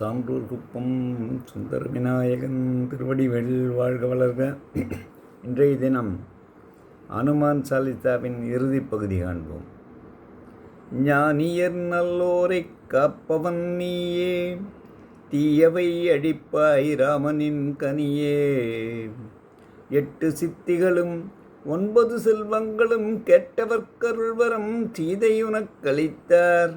சான்றூர் குப்பம் சுந்தர விநாயகன் திருவடி வாழ்க வளர்க. இன்றைய தினம் அனுமான் சாலித்தாவின் இறுதிப் பகுதி காண்போம். ஞானியர் நல்லோரை காப்பவன் நீயே தீயவை அடிப்பாய் ராமனின் கனியே. எட்டு சித்திகளும் ஒன்பது செல்வங்களும் கெட்டவர் கெட்டவர்க்கருள்வரம் சீதையுனக்களித்தார்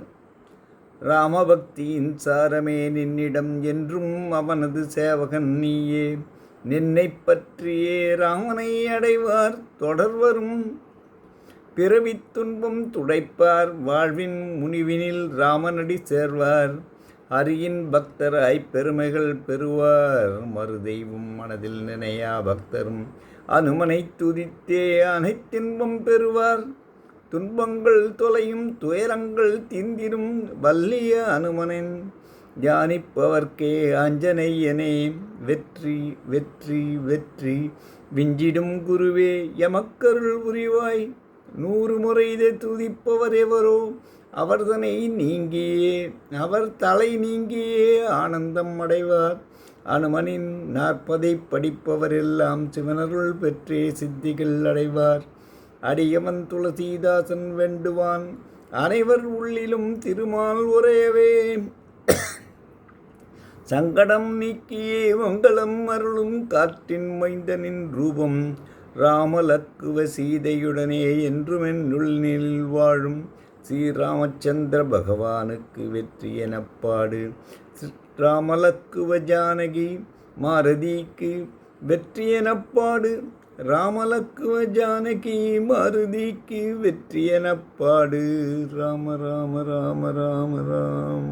ராமபக்தியின் சாரமே நின்னிடம் என்றும் அவனது சேவகன் நீயே. நின்னை பற்றியே ராமனை அடைவார் தொடர்வரும். பிறவித் துன்பம் துடைப்பார் வாழ்வின் முனிவினில் ராமனடி சேர்வார். அரியின் பக்தராய் பெருமைகள் பெறுவார். மறுதெய்வம் மனதில் நினையா பக்தரும். அனுமனை துதித்தே அனைத்தின்பம் பெறுவார். துன்பங்கள் தொலையும் துயரங்கள் திந்திடும் வல்லிய அனுமனின். தியானிப்பவர்க்கே அஞ்சனையனே வெற்றி வெற்றி வெற்றி விஞ்சிடும் குருவே எமக்கருள் புரிவாய் நூறு முறை இதை துதிப்பவர் எவரோ? அவர்தனை நீங்கியே அவர் தலை நீங்கியே ஆனந்தம் அடைவார். அனுமனின் நாற்பதை படிப்பவரெல்லாம் சிவனருள் பெற்றே சித்திகள் அடைவார். அடியவன் துளசீதாசன் வேண்டுவான். அனைவர் உள்ளிலும் திருமால் உரையவே சங்கடம் நீக்கியே மங்களம் அருளும் காற்றின் மைந்தனின் ரூபம். ராமலக்குவ சீதையுடனே என்றுமென்னுள் நில் வாழும் ஸ்ரீராமச்சந்திர பகவானுக்கு வெற்றி எனப்பாடு. ராமலக்குவ ஜானகி மாரதிக்கு வெற்றி எனப்பாடு. ராமலக்குவ ஜானகி மருதிக்கு வெற்றியெனப்பாடு ராம ராம ராம ராம ராம.